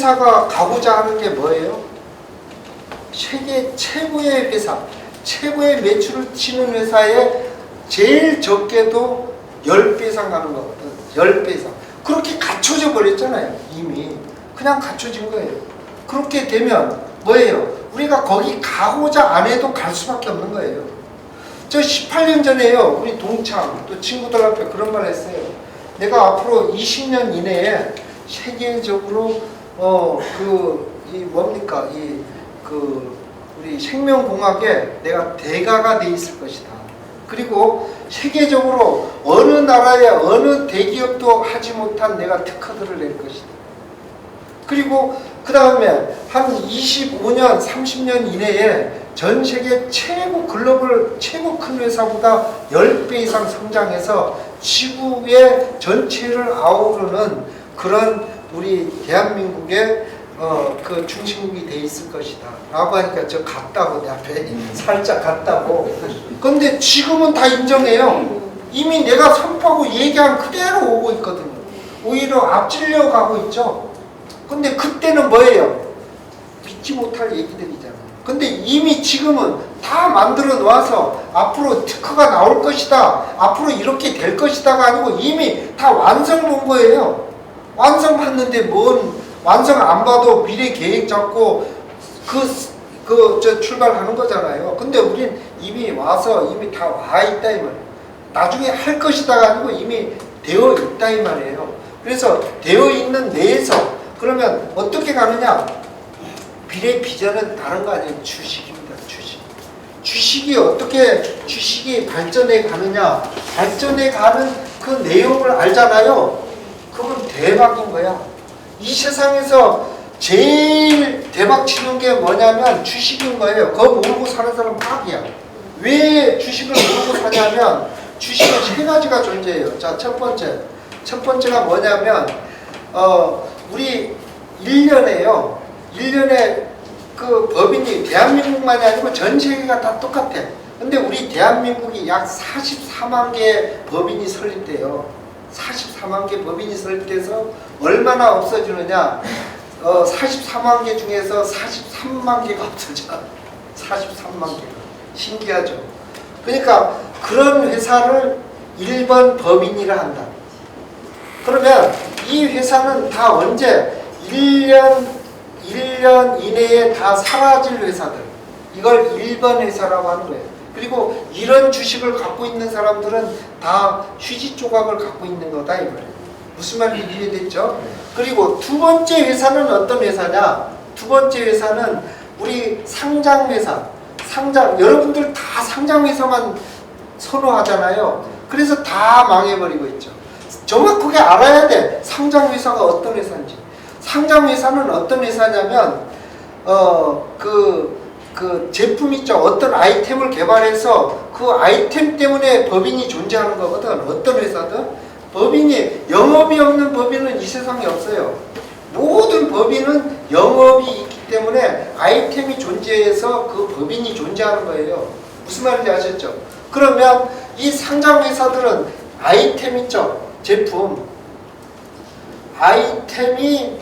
회사가 가고자 하는 게 뭐예요? 세계 최고의 회사, 최고의 매출을 치는 회사에 제일 적게도 10배 이상 가는 거거든. 10배 이상. 그렇게 갖춰져 버렸잖아요. 이미. 그냥 갖춰진 거예요. 그렇게 되면 뭐예요? 우리가 거기 가고자 안 해도 갈 수밖에 없는 거예요. 저 18년 전에요. 우리 동창 또 친구들 앞에 그런 말 했어요. 내가 앞으로 20년 이내에 세계적으로 어 그 이 뭡니까 이 그 우리 생명공학에 내가 대가가 돼 있을 것이다. 그리고 세계적으로 어느 나라의 어느 대기업도 하지 못한 내가 특허들을 낼 것이다. 그리고 그 다음에 한 25년, 30년 이내에 전 세계 최고 글로벌 최고 큰 회사보다 10배 이상 성장해서 지구의 전체를 아우르는 그런 우리 대한민국의 어, 그 중심국이 돼 있을 것이다. 라고 하니까 저 같다고 내 앞에 살짝 같다고. 근데 지금은 다 인정해요. 이미 내가 선포하고 얘기한 그대로 오고 있거든요. 오히려 앞질려 가고 있죠. 근데 그때는 뭐예요? 믿지 못할 얘기들이잖아요. 근데 이미 지금은 다 만들어 놓아서 앞으로 특허가 나올 것이다. 앞으로 이렇게 될 것이다가 아니고 이미 다 완성 본 거예요. 완성 봤는데 뭔 완성 안 봐도 미래 계획 잡고 그 그 저 출발하는 거잖아요. 근데 우린 이미 와서 이미 다 와 있다 이 말이에요. 나중에 할 것이다가 아니고 이미 되어 있다 이 말이에요. 그래서 되어 있는 내에서 그러면 어떻게 가느냐? 미래 비전은 다른 거 아니에요. 주식입니다. 주식. 주식이 어떻게 주식이 발전해 가느냐? 발전해 가는 그 내용을 알잖아요. 그건 대박인 거야. 이 세상에서 제일 대박 치는 게 뭐냐면 주식인 거예요. 그거 모르고 사는 사람 팍이야. 왜 주식을 모르고 사냐면 주식은 세 가지가 존재해요. 자, 첫 번째. 첫 번째가 뭐냐면 어, 우리 1년에요. 1년에 그 법인이 대한민국만이 아니고 전 세계가 다 똑같아. 근데 우리 대한민국이 약 44만 개의 법인이 설립돼요. 44만 개 법인이 설립돼서 얼마나 없어지느냐? 어, 44만 개 중에서 43만 개가 없어져. 43만 개가. 신기하죠? 그러니까 그런 회사를 1번 법인이라 한다. 그러면 이 회사는 다 언제 1년 1년 이내에 다 사라질 회사들. 이걸 1번 회사라고 하는 거예요. 그리고 이런 주식을 갖고 있는 사람들은 다 휴지 조각을 갖고 있는 거다 이 말이에요. 무슨 말인지 이해됐죠? 그리고 두 번째 회사는 어떤 회사냐? 두 번째 회사는 우리 상장 회사. 상장 여러분들 다 상장 회사만 선호하잖아요. 그래서 다 망해버리고 있죠. 정확하게 알아야 돼. 상장 회사가 어떤 회사인지. 상장 회사는 어떤 회사냐면 어그 그 제품 있죠. 어떤 아이템을 개발해서 그 아이템 때문에 법인이 존재하는 거거든. 어떤 회사든 법인이 영업이 없는 법인은 이 세상에 없어요. 모든 법인은 영업이 있기 때문에 아이템이 존재해서 그 법인이 존재하는 거예요. 무슨 말인지 아셨죠? 그러면 이 상장 회사들은 아이템 있죠. 제품. 아이템이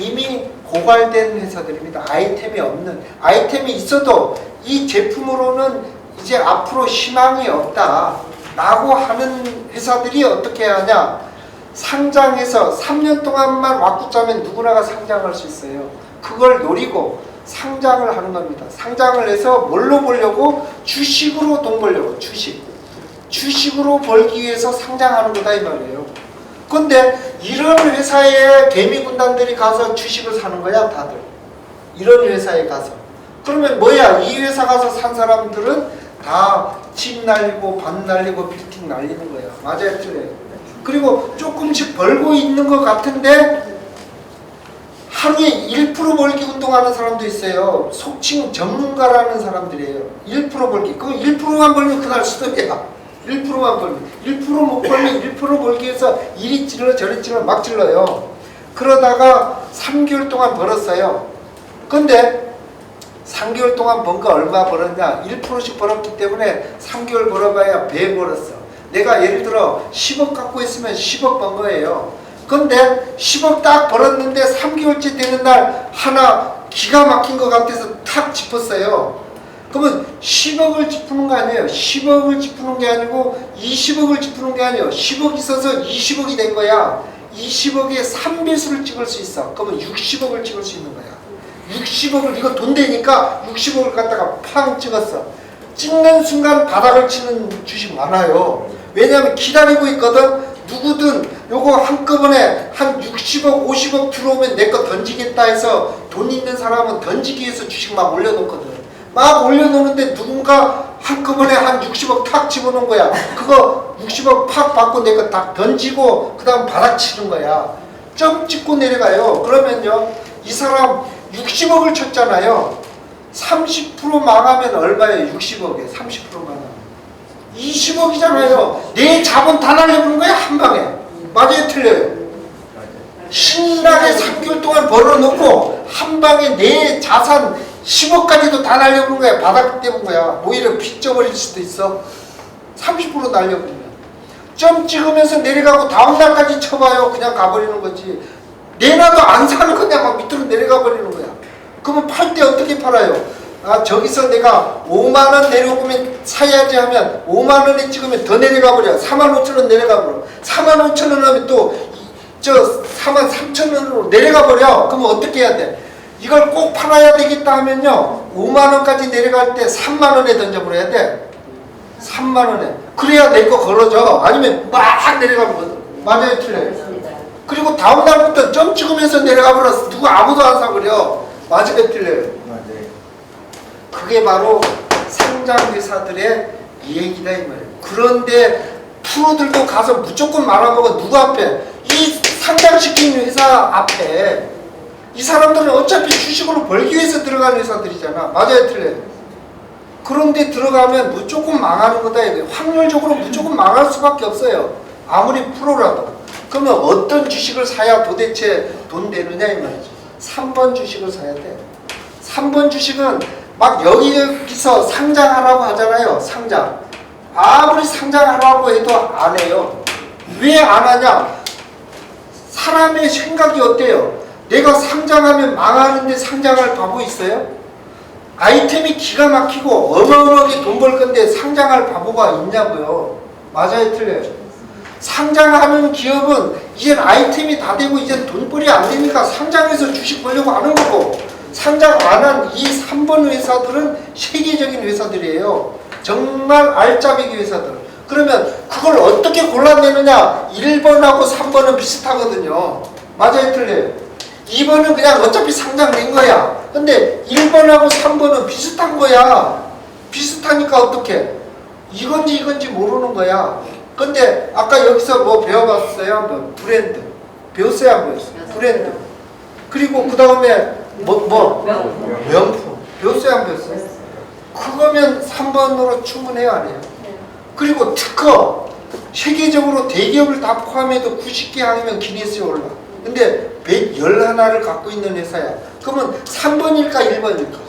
이미 고갈된 회사들입니다. 아이템이 없는 아이템이 있어도 이 제품으로는 이제 앞으로 희망이 없다라고 하는 회사들이 어떻게 하냐? 상장해서 3년 동안만 왁구짜면 누구나가 상장할 수 있어요. 그걸 노리고 상장을 하는 겁니다. 상장을 해서 뭘로 벌려고? 주식으로 돈 벌려고 주식. 주식으로 벌기 위해서 상장하는 거다 이 말이에요. 근데 이런 회사에 개미 군단들이 가서 주식을 사는 거야 다들. 이런 회사에 가서. 그러면 뭐야? 이 회사 가서 산 사람들은 다 집 날리고 반 날리고 빌딩 날리는 거야. 맞아요 틀려요? 그리고 조금씩 벌고 있는 것 같은데 하루에 1% 벌기 운동하는 사람도 있어요. 속칭 전문가라는 사람들이에요. 1% 벌기. 그 1%만 벌면 그날 수덕이야 1%만 벌면 1%못 벌면 1% 벌기 위해서 이리 찔러 저리 찔러 막 찔러요. 그러다가 3개월 동안 벌었어요. 근데 3개월 동안 번 거 얼마 벌었냐? 1%씩 벌었기 때문에 3개월 벌어봐야 배 벌었어. 내가 예를 들어 10억 갖고 있으면 10억 번 거예요. 근데 10억 딱 벌었는데 3개월째 되는 날 하나 기가 막힌 것 같아서 탁 짚었어요. 그러면 10억을 짚는 거 아니에요. 10억을 짚는 게 아니고 20억을 짚는 게 아니에요. 10억 있어서 20억이 된 거야. 20억에 3배수를 찍을 수 있어. 그러면 60억을 찍을 수 있는 거야. 60억을 이거 돈 되니까 60억을 갖다가 팡 찍었어. 찍는 순간 바닥을 치는 주식 많아요. 왜냐하면 기다리고 있거든. 누구든 요거 한꺼번에 한 60억, 50억 들어오면 내 거 던지겠다 해서 돈 있는 사람은 던지기 위해서 주식 막 올려놓거든. 막 올려놓는데 누군가 한꺼번에 한 60억 탁 집어넣은 거야. 그거 60억 팍 받고 내거딱 던지고 그 다음 바닥 치는 거야. 점 찍고 내려가요. 그러면요. 이 사람 60억을 쳤잖아요. 30% 망하면 얼마예요? 60억에 30% 망하면. 20억이잖아요. 내 자본 다 날려버린 거야, 한 방에. 맞아요, 틀려요? 신나게 3개월 동안 벌어놓고 한 방에 내 자산 10억까지도 다 날려버린 거야. 바닥 때문 거야. 오히려 빚져버릴 수도 있어. 30% 날려버리면. 점 찍으면서 내려가고 다음 날까지 쳐봐요. 그냥 가버리는 거지. 내놔도 안 사는 거냐 막 밑으로 내려가 버리는 거야. 그러면 팔 때 어떻게 팔아요? 아 저기서 내가 5만 원 내려오면 사야지 하면 5만 원에 찍으면 더 내려가 버려. 4만 5천 원 내려가 버려. 4만 5천 원 하면 또 저 4만 3천 원으로 내려가 버려. 그러면 어떻게 해야 돼? 이걸 꼭 팔아야 되겠다 하면요. 5만 원까지 내려갈 때 3만 원에 던져버려야 돼. 3만 원에. 그래야 내 거 걸어져. 아니면 막 내려가면 맞아요, 틀려요. 그리고 다음 날부터 점 찍으면서 내려가 버렸어. 누구 아무도 안 사버려. 맞아요, 틀려요. 그게 바로 상장 회사들의 얘기다 이 말이에요. 그런데 프로들도 가서 무조건 말아먹어 누구 앞에? 이 상장시킨 회사 앞에 이 사람들은 어차피 주식으로 벌기 위해서 들어간 회사들이잖아. 맞아요, 틀려요. 그런데 들어가면 무조건 망하는 거다. 확률적으로 무조건 망할 수밖에 없어요. 아무리 프로라도. 그러면 어떤 주식을 사야 도대체 돈 되느냐 이 말이죠. 3번 주식을 사야 돼. 3번 주식은 막 여기서 상장하라고 하잖아요. 상장. 아무리 상장하라고 해도 안 해요. 왜 안 하냐? 사람의 생각이 어때요? 내가 상장하면 망하는데 상장할 바보 있어요? 아이템이 기가 막히고 어마어마하게 돈 벌 건데 상장할 바보가 있냐고요. 맞아요, 틀려요. 상장하는 기업은 이젠 아이템이 다 되고 이젠 돈벌이 안 되니까 상장해서 주식 벌려고 하는 거고 상장 안 한 이 3번 회사들은 세계적인 회사들이에요. 정말 알짜배기 회사들. 그러면 그걸 어떻게 골라내느냐? 1번하고 3번은 비슷하거든요. 맞아요, 틀려요? 2번은 그냥 어차피 상장된 거야. 근데 1번하고 3번은 비슷한 거야. 비슷하니까 어떻게? 이건지 이건지 모르는 거야. 근데 아까 여기서 뭐 배워봤어요? 뭐 브랜드. 배웠어요? 안 배웠어요? 브랜드. 그리고 그 다음에 뭐, 뭐? 명품. 배웠어요? 안 배웠어요? 그거면 3번으로 충분해요? 안 해요? 그리고 특허. 세계적으로 대기업을 다 포함해도 90개 아니면 기네스에 올라. 근데 111을 갖고 있는 회사야. 그러면 3번일까 1번일까?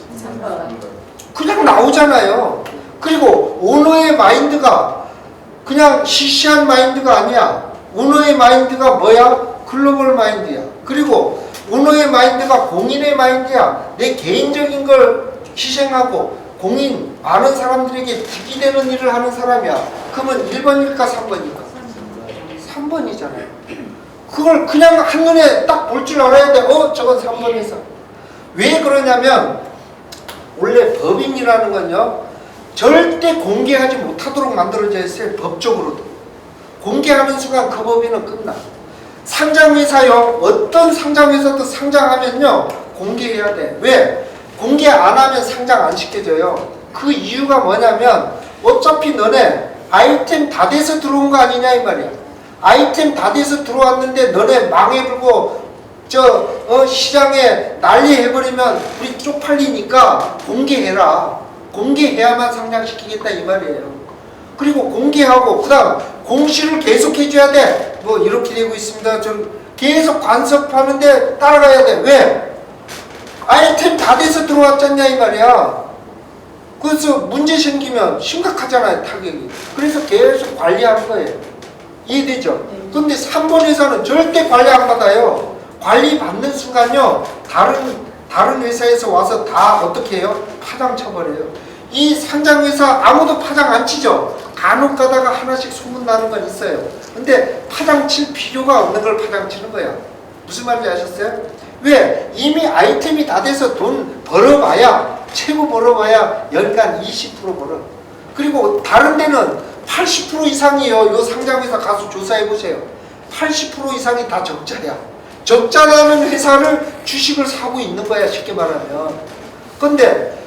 그냥 나오잖아요. 그리고 오너의 마인드가 그냥 시시한 마인드가 아니야. 오너의 마인드가 뭐야? 글로벌 마인드야. 그리고 오너의 마인드가 공인의 마인드야. 내 개인적인 걸 희생하고 공인 많은 사람들에게 득이 되는 일을 하는 사람이야. 그러면 1번일까 3번일까? 3번이잖아요. 그걸 그냥 한눈에 딱 볼 줄 알아야 돼. 어, 저건 3번에서. 왜 그러냐면 원래 법인이라는 건요. 절대 공개하지 못하도록 만들어져 있어요. 법적으로도. 공개하는 순간 그 법인은 끝나. 상장회사요. 어떤 상장회사도 상장하면요. 공개해야 돼. 왜? 공개 안 하면 상장 안 시켜줘요. 그 이유가 뭐냐면 어차피 너네 아이템 다 돼서 들어온 거 아니냐 이 말이야. 아이템 다 돼서 들어왔는데 너네 망해불고 저 어, 시장에 난리 해버리면 우리 쪽팔리니까 공개해라. 공개해야만 상장시키겠다 이 말이에요. 그리고 공개하고 그다음 공시를 계속 해줘야 돼. 뭐 이렇게 되고 있습니다. 좀 계속 관섭하는데 따라가야 돼. 왜? 아이템 다 돼서 들어왔잖냐 이 말이야. 그래서 문제 생기면 심각하잖아요 타격이. 그래서 계속 관리하는 거예요. 이해되죠? 근데 3번 회사는 절대 관리 안 받아요. 관리 받는 순간요 다른 다른 회사에서 와서 다 어떻게 해요? 파장 쳐버려요. 이 상장 회사 아무도 파장 안 치죠. 간혹 가다가 하나씩 소문 나는 건 있어요. 근데 파장 칠 필요가 없는 걸 파장 치는 거야. 무슨 말인지 아셨어요? 왜? 이미 아이템이 다 돼서 돈 벌어봐야 최고 벌어봐야 연간 20% 벌어. 그리고 다른 데는 80% 이상이에요. 요 상장회사 가서 조사해 보세요. 80% 이상이 다 적자야. 적자라는 회사를 주식을 사고 있는 거야 쉽게 말하면. 근데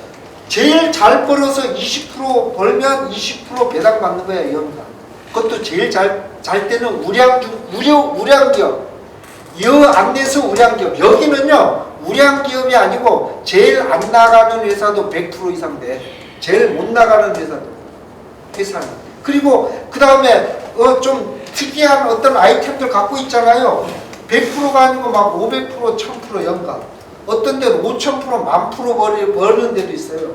제일 잘 벌어서 20% 벌면 20% 배당 받는 거야 연간. 그것도 제일 잘, 잘 때는 우량 중 우려 우량 기업. 여안 돼서 우량 기업. 여기는요 우량 기업이 아니고 제일 안 나가는 회사도 100% 이상 돼. 제일 못 나가는 회사도 회사는. 그리고 그 다음에 어 좀 특이한 어떤 아이템들 갖고 있잖아요. 100%가 아니고 막 500%, 1000% 연간. 어떤 데는 5000%, 만 프로 버리- 버는 데도 있어요.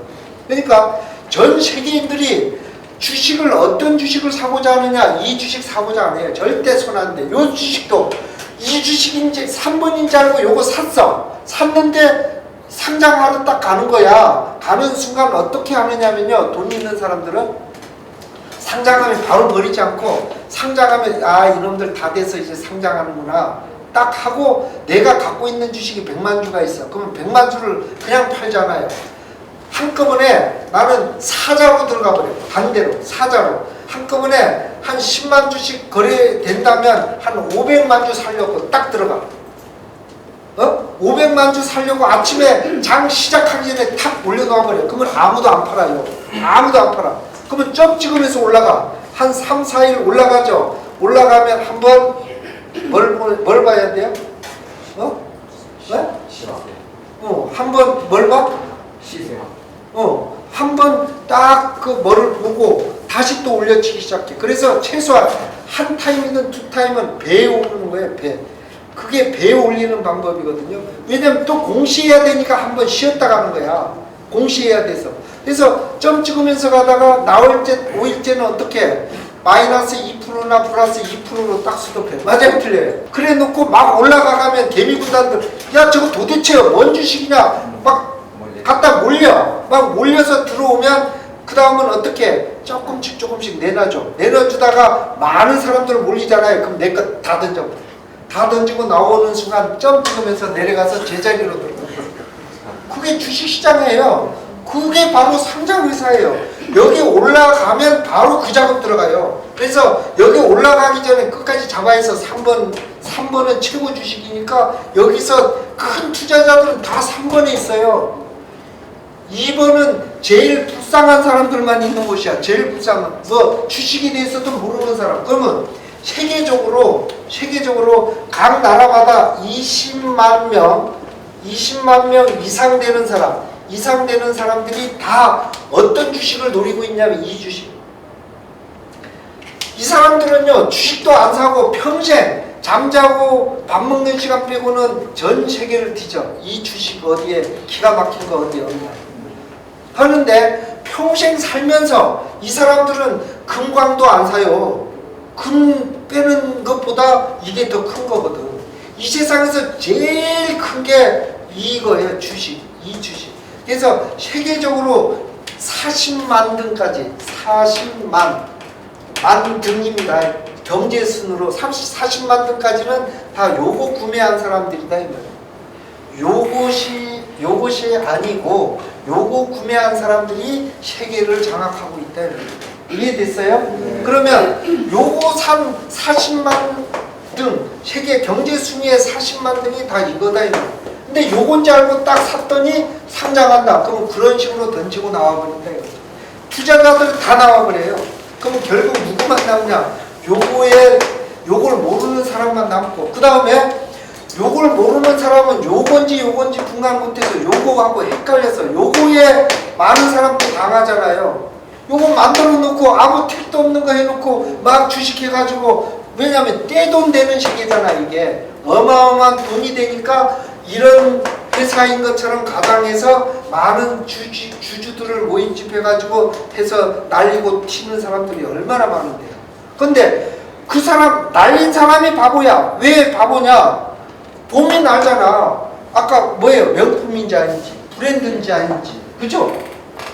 그러니까 전 세계인들이 주식을 어떤 주식을 사고자 하느냐 이 주식 사고자 안 해요. 절대 손 안 돼. 요 주식도 이 주식인지 3번인지 알고 요거 샀어. 샀는데 상장하러 딱 가는 거야. 가는 순간 어떻게 하느냐면요. 돈 있는 사람들은 상장하면 바로 버리지 않고 상장하면 아 이놈들 다 돼서 이제 상장하는구나. 딱 하고 내가 갖고 있는 주식이 100만 주가 있어. 그러면 100만 주를 그냥 팔잖아요. 한꺼번에 나는 사자로 들어가 버려. 반대로 사자로. 한꺼번에 한 10만 주씩 거래된다면 한 500만 주 살려고 딱 들어가. 어? 500만 주 살려고 아침에 장 시작하기 전에 탁 올려놓아 버려. 그러면 아무도 안 팔아요. 아무도 안 팔아 그러면 점 찍으면서 올라가. 한 3, 4일 올라가죠. 올라가면 한번 뭘, 뭘, 뭘 봐야 돼요? 어? 네? 어, 한 번 뭘 봐? 시세요. 어, 한 번 딱 그 뭐를 보고 다시 또 올려치기 시작해. 그래서 최소한 한 타임이든 두 타임은 배에 오르는 거예요, 배. 그게 배에 올리는 방법이거든요. 왜냐면 또 공시해야 되니까 한 번 쉬었다 가는 거야. 공시해야 돼서. 그래서 점 찍으면서 가다가 나올 때, 오일 때는 어떻게 마이너스 2%나 플러스 2%로 딱 수급해. 맞아요, 틀려요. 그래 놓고 막 올라가가면 개미군단들, 야, 저거 도대체 뭔 주식이냐? 막. 갖다 몰려. 막 몰려서 들어오면 그 다음은 어떻게 조금씩 조금씩 내놔줘. 내놔주다가 많은 사람들 몰리잖아요. 그럼 내 것 다 던져. 다 던지고 나오는 순간 점 찍으면서 내려가서 제자리로 들어가. 그게 주식시장이에요. 그게 바로 상장회사예요. 여기 올라가면 바로 그 작업 들어가요. 그래서 여기 올라가기 전에 끝까지 잡아해서 3번, 3번은 최고 주식이니까 여기서 큰 투자자들은 다 3번에 있어요. 2번은 제일 불쌍한 사람들만 있는 곳이야. 제일 불쌍한. 뭐 주식에 대해서도 모르는 사람. 그러면 세계적으로 세계적으로 각 나라마다 20만 명, 20만 명 이상 되는 사람, 이상 되는 사람들이 다 어떤 주식을 노리고 있냐면 이 주식. 이 사람들은요 주식도 안 사고 평생 잠자고 밥 먹는 시간 빼고는 전 세계를 뒤져. 이 주식 어디에 기가 막힌 거 어디에 없냐. 하는데 평생 살면서 이 사람들은 금광도 안 사요. 금 빼는 것보다 이게 더 큰 거거든. 이 세상에서 제일 큰 게 이거예요 주식 이 주식 그래서 세계적으로 40만 등까지 40만 만 등입니다. 경제 순으로 30, 40만 등까지는 다 요거 구매한 사람들이다 이 말이에요. 요것이 요것이 아니고 요거 구매한 사람들이 세계를 장악하고 있다 이. 이해됐어요? 네. 그러면 요거 산 40만 등 세계 경제 순위의 40만 등이 다 이거다 이 말이에요. 근데 요건지 알고 딱 샀더니 상장한다. 그러면 그런 식으로 던지고 나와버린다. 투자자들 다 나와버려요. 그럼 결국 누구만 남냐? 요거에 요걸 모르는 사람만 남고 그 다음에 요걸 모르는 사람은 요건지 요건지 분간 못해서 요거하고 헷갈려서 요거에 많은 사람도 당하잖아요. 요거 만들어 놓고 아무 택도 없는 거 해놓고 막 주식해가지고 왜냐면 떼돈 되는 시기잖아 이게 어마어마한 돈이 되니까 이런 회사인 것처럼 가당해서 많은 주주, 주주들을 모임 집해가지고 해서 날리고 튀는 사람들이 얼마나 많은데요. 근데 그 사람 날린 사람이 바보야. 왜 바보냐? 보면 알잖아. 아까 뭐예요? 명품인지 아닌지, 브랜드인지 아닌지. 그죠?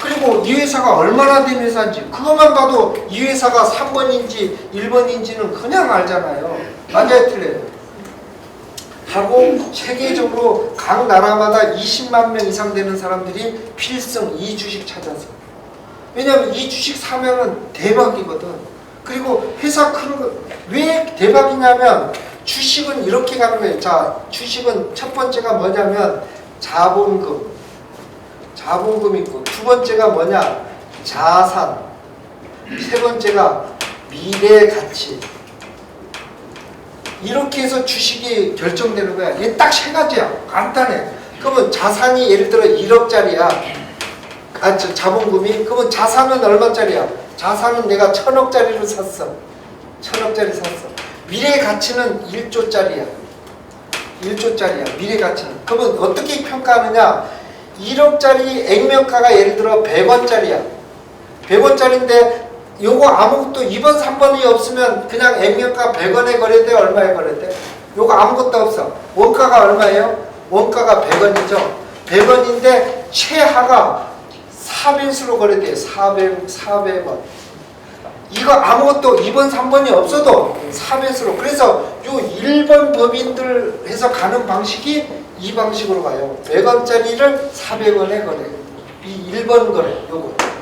그리고 이 회사가 얼마나 된 회사인지 그것만 봐도 이 회사가 3번인지 1번인지는 그냥 알잖아요. 맞아요, 틀려요? 하고 세계적으로 각 나라마다 20만 명 이상 되는 사람들이 필승 이 주식 찾아서 왜냐면 이 주식 사면은 대박이거든. 그리고 회사 크는 거왜 대박이냐면 주식은 이렇게 가는 거예요. 자, 주식은 첫 번째가 뭐냐면 자본금. 자본금 있고 두 번째가 뭐냐? 자산. 세 번째가 미래 가치. 이렇게 해서 주식이 결정되는 거야. 이게 딱 세 가지야. 간단해. 그러면 자산이 예를 들어 1억짜리야. 아, 저 자본금이 그러면 자산은 얼마짜리야? 자산은 내가 천억짜리를 샀어. 천억짜리 샀어. 미래 가치는 1조짜리야. 1조짜리야. 미래 가치는. 그러면 어떻게 평가하느냐? 1억짜리 액면가가 예를 들어 100원짜리야. 100원짜리인데 요거 아무것도 2번, 3번이 없으면 그냥 액면가 100원에 거래돼 얼마에 거래돼? 요거 아무것도 없어. 원가가 얼마예요? 원가가 100원이죠. 100원인데 최하가 4배수로 거래돼요. 400, 400원. 이거 아무것도 2번, 3번이 없어도 4배수로. 그래서 요 1번 법인들 해서 가는 방식이 이 방식으로 가요. 100원짜리를 400원에 거래. 이 1번 거래. 요거.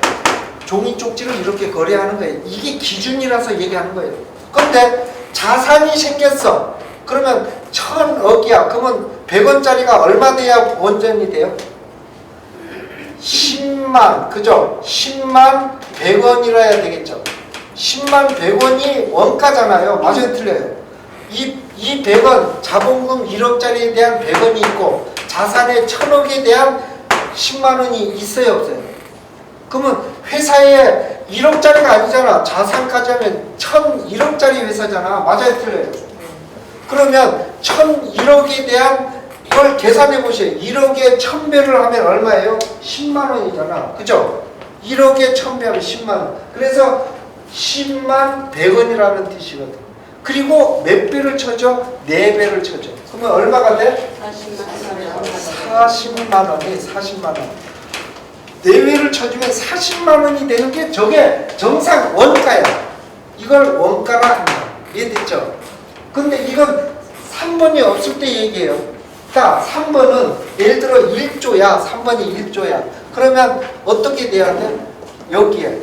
종이 쪽지를 이렇게 거래하는 거예요. 이게 기준이라서 얘기하는 거예요. 그런데 자산이 생겼어. 그러면 천억이야. 그러면 100원짜리가 얼마 돼야 원전이 돼요? 10만, 그죠? 10만 100원이라 해야 되겠죠? 10만 100원이 원가잖아요. 맞아요, 틀려요? 이, 이 100원, 자본금 1억짜리에 대한 100원이 있고, 자산의 1000억에 대한 10만 원이 있어요, 없어요? 그러면 회사에 1억짜리가 아니잖아. 자산까지 하면 1001억짜리 회사잖아. 맞아요, 틀려요? 그러면 1001억에 대한 걸 계산해 보세요. 1억에 1000배를 하면 얼마예요? 10만 원이잖아. 그죠? 1억에 1000배 하면 10만 원. 그래서 10만 100원이라는 뜻이거든. 그리고 몇 배를 쳐줘? 4배를 쳐줘. 그러면 얼마가 돼? 40만 원이 40만 원. 4배를 쳐주면 40만 원이 되는 게 저게 정상 원가야. 이걸 원가라 한다. 이해됐죠? 근데 이건 3번이 없을 때 얘기해요. 자, 3번은 예를 들어 1조야. 3번이 1조야. 그러면 어떻게 돼야 돼? 여기에.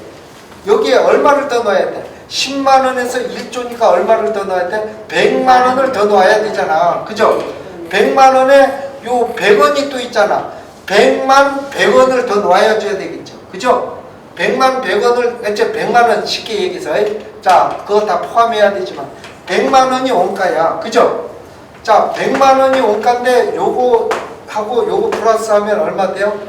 여기에 얼마를 더 넣어야 돼? 10만 원에서 1조니까 얼마를 더 넣어야 돼? 100만 원을 더 넣어야 되잖아. 그죠? 100만 원에 요 100원이 또 있잖아. 100만 100원을 더 넣어야 줘야 되겠죠. 그죠? 100만 100원을 이제 100만 원 쉽게 얘기해서 자, 그거 다 포함해야 되지만 100만 원이 원가야. 그죠? 자, 100만 원이 원가인데 요거 하고 요거 플러스 하면 얼마 돼요?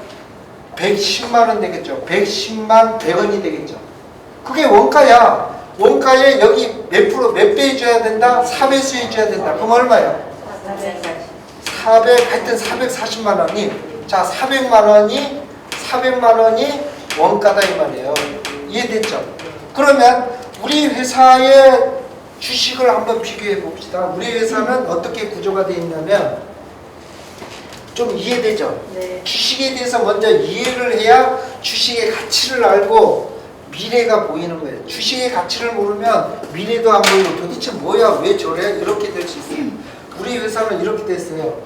110만 원 되겠죠. 110만 100원이 되겠죠. 그게 원가야. 원가에 여기 몇 프로 몇 배 해줘야 된다? 4배수 해줘야 된다. 그럼 얼마야? 400 하여튼 440만 원이 자 400만 원이 400만 원이 원가다 이 말이에요. 이해됐죠? 그러면 우리 회사의 주식을 한번 비교해 봅시다. 우리 회사는 어떻게 구조가 되어 있냐면 좀 이해되죠? 네. 주식에 대해서 먼저 이해를 해야 주식의 가치를 알고 미래가 보이는 거예요. 주식의 가치를 모르면 미래도 안 보이고 도대체 뭐야 왜 저래 이렇게 될 수 있어요. 우리 회사는 이렇게 됐어요.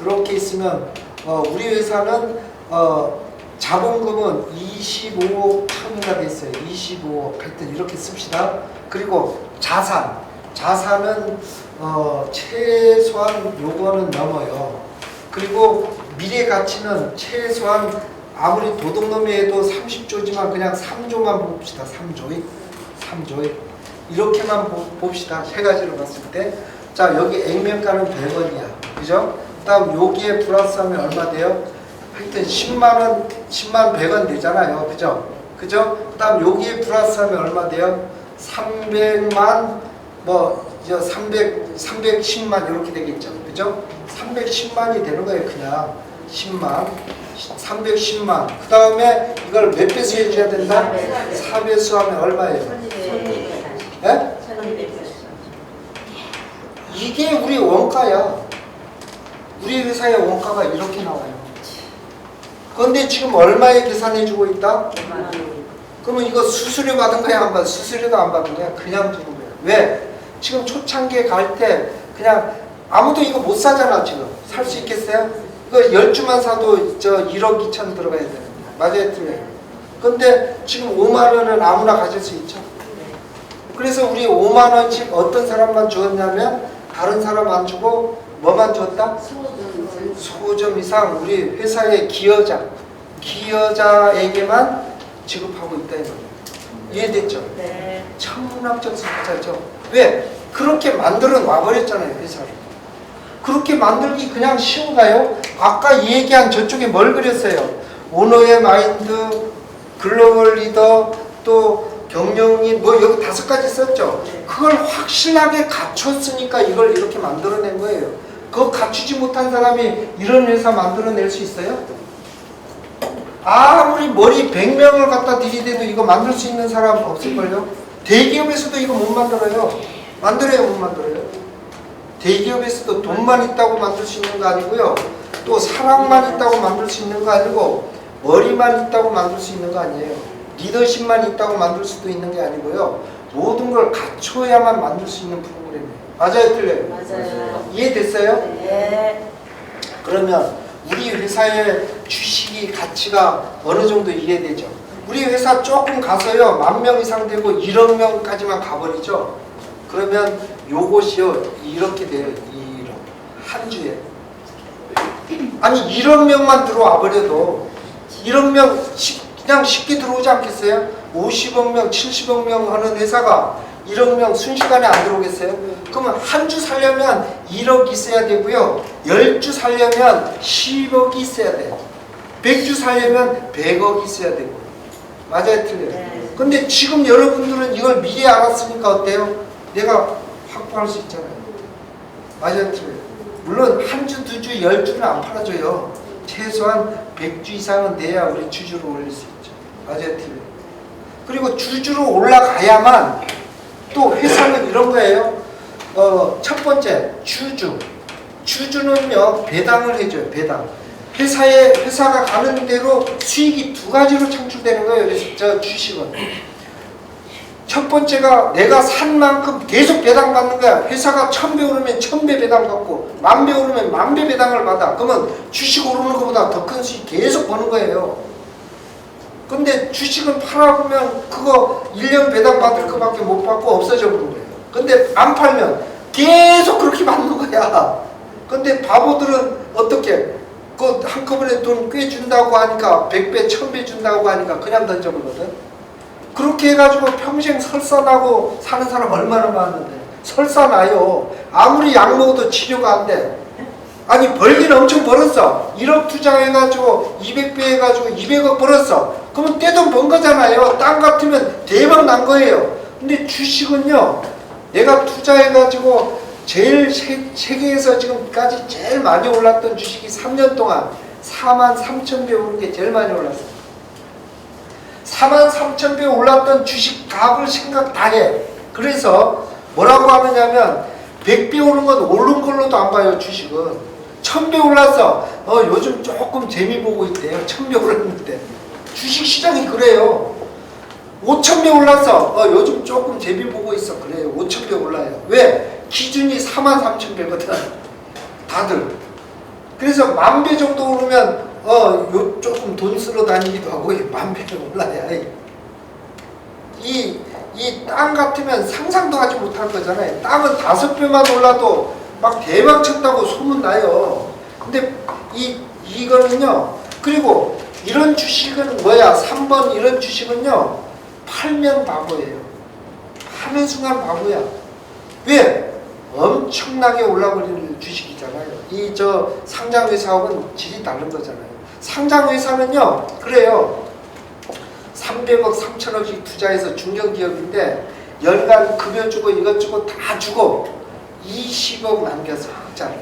이렇게 있으면 어, 우리 회사는 어, 자본금은 25억 천이나 됐어요. 25억 하여튼 이렇게 씁시다. 그리고 자산 자산은 어, 최소한 요거는 넘어요. 그리고 미래 가치는 최소한 아무리 도둑놈이 해도 30조지만 그냥 3조만 봅시다. 3조. 3조. 이렇게만 보- 봅시다. 세 가지로 봤을 때. 자, 여기 액면가는 100원이야. 그죠? 다음 여기에 플러스하면 얼마 돼요? 하여튼 10만 원, 10만 100원 되잖아요. 그죠? 그죠? 그 다음 여기에 플러스하면 얼마 돼요? 300만 뭐 이제 300 310만 이렇게 되겠죠. 그죠? 310만이 되는 거예요, 그냥. 10만. 310만. 그 다음에 이걸 몇 배수 해 줘야 된다? 4배수 하면 얼마예요? 예? 이게 우리 원가야. 우리 회사의 원가가 이렇게 나와요. 그런데 지금 얼마에 계산해주고 있다? 그러면 이거 수수료 받은 거야 안 받은 수수료도 안 받은 거야? 그냥 주는 거야. 왜? 지금 초창기에 갈 때 그냥 아무도 이거 못 사잖아 지금. 살 수 있겠어요? 이거 열 주만 사도 저 1억 2천 들어가야 되는 거야 맞아요 틀려요? 근데 지금 5만 원은 아무나 가질 수 있죠? 그래서 우리 5만 원씩 어떤 사람만 주었냐면 다른 사람 안 주고 뭐만 줬다 소점 이상 우리 회사의 기여자 기여자에게만 지급하고 있다 이거예요. 이해됐죠? 네. 천문학적 숫자죠. 왜? 그렇게 만들어 놔버렸잖아요 회사를. 그렇게 만들기 그냥 쉬운가요? 아까 이 얘기한 저쪽에 뭘 그렸어요? 오너의 마인드, 글로벌 리더, 또 경영인 뭐 여기 다섯 가지 썼죠. 그걸 확실하게 갖췄으니까 이걸 이렇게 만들어낸 거예요. 그거 갖추지 못한 사람이 이런 회사 만들어낼 수 있어요? 아무리 머리 100명을 갖다 들이대도 이거 만들 수 있는 사람 없을걸요? 대기업에서도 이거 못 만들어요. 만들어요, 못 만들어요? 대기업에서도 돈만 있다고 만들 수 있는 거 아니고요. 또 사랑만 있다고 만들 수 있는 거 아니고 머리만 있다고 만들 수 있는 거 아니에요. 리더십만 있다고 만들 수도 있는 게 아니고요. 모든 걸 갖춰야만 만들 수 있는 프로그램이에요. 맞아요, 틀려요? 맞아요. 이해됐어요? 네. 그러면 우리 회사의 주식이 가치가 어느 정도 이해되죠? 우리 회사 조금 가서요 만 명 이상 되고 1억 명까지만 가버리죠. 그러면 요것이요 이렇게 돼요. 1억 한 주에 아니 1억 명만 들어와 버려도 1억 명 쉽- 그냥 쉽게 들어오지 않겠어요? 50억 명, 70억 명 하는 회사가 1억 명 순식간에 안 들어오겠어요? 그러면 한 주 살려면 1억 있어야 되고요. 10주 살려면 10억이 있어야 돼요. 100주 살려면 100억이 있어야 되고. 맞아요, 틀려요? 네. 근데 지금 여러분들은 이걸 미리 알았으니까 어때요? 내가 확보할 수 있잖아요. 맞아요, 틀려요? 물론 한 주, 두 주, 열 주는 안 팔아줘요. 최소한 100주 이상은 돼야 우리 주주를 올릴 수 있죠. 맞아요, 틀려요? 그리고 주주로 올라가야만 또 회사는 이런 거예요. 어, 첫 번째 주주. 주주는요 배당을 해줘요. 배당. 회사에 회사가 가는 대로 수익이 두 가지로 창출되는 거예요. 그래서 저 주식은 첫 번째가 내가 산 만큼 계속 배당 받는 거야. 회사가 천 배 오르면 천 배 배당 받고 만 배 오르면 만 배 배당을 받아. 그러면 주식 오르는 것보다 더 큰 수익 계속 버는 거예요. 근데 주식은 팔아보면 그거 1년 배당 받을 것밖에 못 받고 없어져 버린 거예요. 근데 안 팔면 계속 그렇게 받는 거야. 근데 바보들은 어떻게 그 한꺼번에 돈 꽤 준다고 하니까 100배, 1000배 준다고 하니까 그냥 던져버거든. 그렇게 해가지고 평생 설사나고 사는 사람 얼마나 많은데 설사나요. 아무리 약 먹어도 치료가 안 돼. 아니 벌기는 엄청 벌었어. 1억 투자해가지고 200배 해가지고 200억 벌었어. 그러면 떼돈 번 거잖아요. 땅 같으면 대박 난 거예요. 근데 주식은요. 내가 투자해가지고 제일 세, 세계에서 지금까지 제일 많이 올랐던 주식이 3년 동안 4만 3천 배 오른 게 제일 많이 올랐어요. 4만 3천 배 올랐던 주식 값을 생각 다 해. 그래서 뭐라고 하느냐면 100배 오른 건 오른 걸로도 안 봐요 주식은. 1000배 올랐어. 어 요즘 조금 재미 보고 있대요. 1000배 올랐는데. 주식 시장이 그래요. 5천배 올랐어. 어, 요즘 조금 재미 보고 있어. 그래요. 5천배 올라요. 왜? 기준이 4만 3천 배거든. 다들. 그래서 만 배 정도 오르면 어, 요 조금 돈 쓰러 다니기도 하고 만 배가 올라야. 이, 이 땅 같으면 상상도 하지 못할 거잖아요. 땅은 다섯 배만 올라도 막 대박 쳤다고 소문 나요. 근데 이, 이거는요. 그리고 이런 주식은 뭐야? 3번 이런 주식은요. 팔면 바보예요. 파는 순간 바보야. 왜? 엄청나게 올라버리는 주식이잖아요. 이 저 상장 회사하고는 질이 다른 거잖아요. 상장 회사는요. 그래요. 300억, 3천억씩 투자해서 중견기업인데 연간 급여 주고 이것 주고 다 주고 20억 남겨서 흑자를.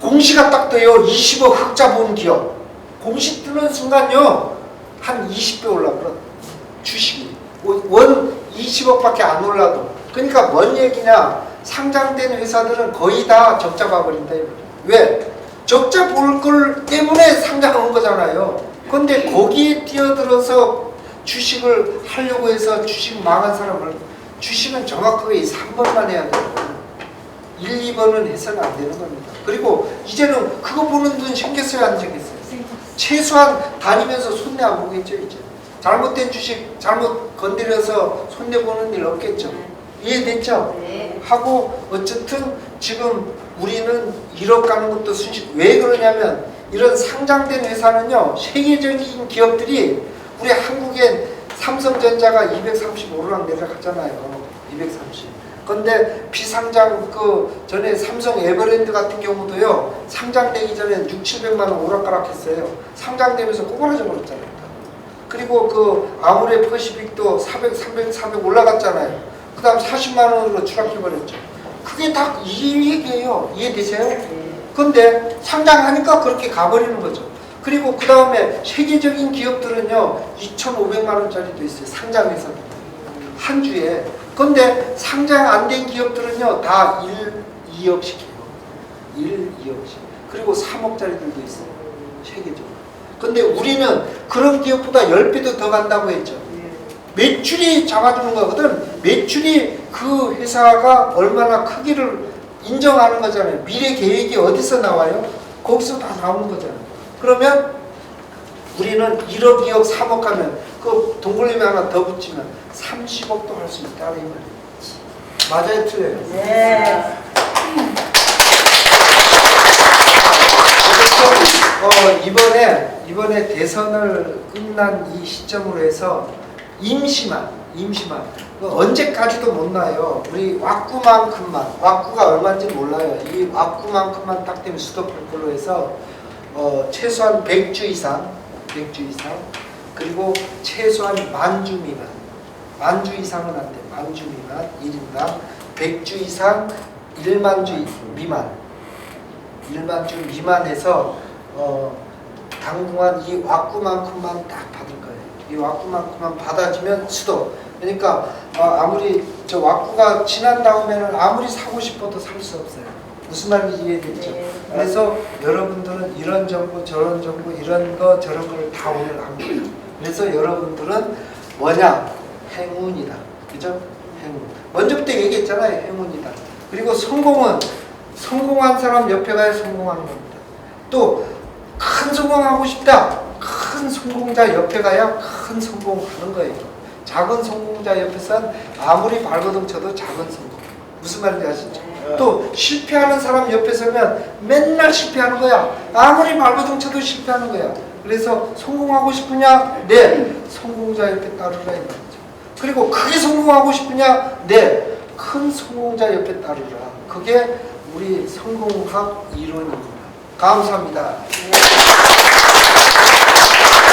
공시가 딱 돼요. 20억 흑자 본 기업. 공시 뜨는 순간요. 한 20배 올라버려. 주식이. 원 20억밖에 안 올라도. 그러니까 뭔 얘기냐. 상장된 회사들은 거의 다 적자 봐버린다. 왜? 적자 볼 걸 때문에 상장한 거잖아요. 근데 거기에 뛰어들어서 주식을 하려고 해서 주식 망한 사람을 주식은 정확하게 3번만 해야 돼요. 1, 2번은 해서는 안 되는 겁니다. 그리고 이제는 그거 보는 돈 생겼어요, 안 생겼어요? 최소한 다니면서 손내 안 보겠죠, 이제. 잘못된 주식 잘못 건드려서 손내 보는 일 없겠죠. 이해됐죠? 네. 하고 어쨌든 지금 우리는 1억 가는 것도 순식 왜 그러냐면 이런 상장된 회사는요 세계적인 기업들이 우리 한국엔 삼성전자가 230 오르락 내려갔잖아요 230 근데 비상장 그 전에 삼성 에버랜드 같은 경우도요 상장되기 전에 6, 700만 원 오락가락했어요 상장되면서 꼬부라져 버렸잖아요 그리고 그 아무레 퍼시픽도 400, 300, 400 올라갔잖아요 그 다음 40만 원으로 추락해버렸죠 그게 다 이 얘기예요. 이해되세요? 근데 상장하니까 그렇게 가버리는 거죠. 그리고 그 다음에 세계적인 기업들은요, 2,500만 원짜리도 있어요. 상장해서. 한 주에. 근데 상장 안 된 기업들은요, 다 1, 2억씩 해요. 1, 2억씩. 그리고 3억짜리들도 있어요. 세계적으로. 근데 우리는 그런 기업보다 10배도 더 간다고 했죠. 매출이 잡아주는 거거든. 매출이 그 회사가 얼마나 크기를 인정하는 거잖아요. 미래 계획이 어디서 나와요? 거기서 다 나오는 거잖아요. 그러면 우리는 1억, 2억, 3억 하면 그 동글림이 하나 더 붙이면 30억도 할 수 있다. 이 말이에요. 맞아요, 틀려요? 네. 어, 이번에 이번에 대선을 끝난 이 시점으로 해서 임시만 임시만 그 언제까지도 못 나요. 우리 왁구만큼만 왁구가 얼마인지 몰라요. 이 왁구만큼만 딱 되면 수도할 걸로 해서 어, 최소한 100주 이상 100주 이상 그리고 최소한 만주 미만 만주 이상은 안 돼. 만주 미만 1인당 100주 이상 1만 주 미만 1만 주 미만해서 어, 당분간 이 왁구만큼만 딱 받을 거예요. 이 왁구만큼만 받아주면 수도. 그러니까 어, 아무리 저 왁구가 지난 다음에는 아무리 사고 싶어도 살 수 없어요. 무슨 말인지 이해됐죠? 네. 그래서 여러분들은 이런 정보 저런 정보 이런 거 저런 걸 다 오늘 안 거예요. 그래서 여러분들은 뭐냐? 행운이다. 그죠? 행운. 먼저부터 얘기했잖아요. 행운이다. 그리고 성공은 성공한 사람 옆에 가야 성공하는 겁니다. 또 큰 성공하고 싶다. 큰 성공자 옆에 가야 큰 성공하는 거예요. 작은 성공자 옆에선 아무리 발버둥 쳐도 작은 성공. 무슨 말인지 아시죠? 또 실패하는 사람 옆에 서면 맨날 실패하는 거야. 아무리 발버둥 쳐도 실패하는 거야. 그래서 성공하고 싶으냐? 네. 성공자 옆에 따르라 이 말이죠. 그리고 크게 성공하고 싶으냐? 네. 큰 성공자 옆에 따르라. 그게 우리 성공학 이론입니다. 감사합니다.